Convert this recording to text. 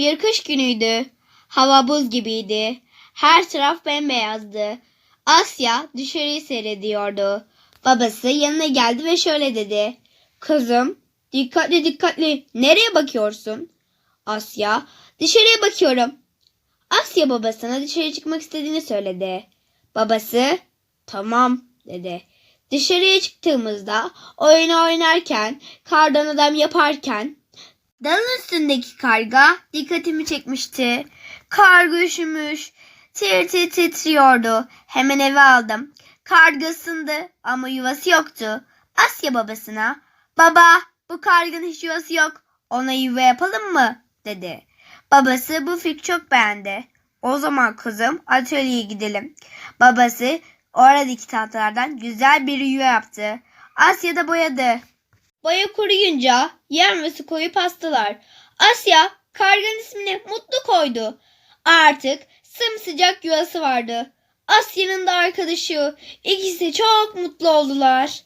Bir kış günüydü. Hava buz gibiydi. Her taraf bembeyazdı. Asya dışarıyı seyrediyordu. Babası yanına geldi ve şöyle dedi. Kızım, dikkatli dikkatli. Nereye bakıyorsun? Asya, dışarıya bakıyorum. Asya babasına dışarı çıkmak istediğini söyledi. Babası, tamam dedi. Dışarıya çıktığımızda oyun oynarken, kardan adam yaparken dalın üstündeki karga dikkatimi çekmişti. Karga üşümüş, tir tir titriyordu. Hemen eve aldım. Karga ısındı ama yuvası yoktu. Asya babasına, baba bu karganın hiç yuvası yok. Ona yuva yapalım mı? dedi. Babası bu fikri çok beğendi. O zaman kızım atölyeye gidelim. Babası oradaki tahtalardan güzel bir yuva yaptı. Asya da boyadı. Boya kuruyunca su koyup astılar. Asya karganın ismini Mutlu koydu. Artık sımsıcak yuvası vardı. Asya'nın da arkadaşı. İkisi çok mutlu oldular.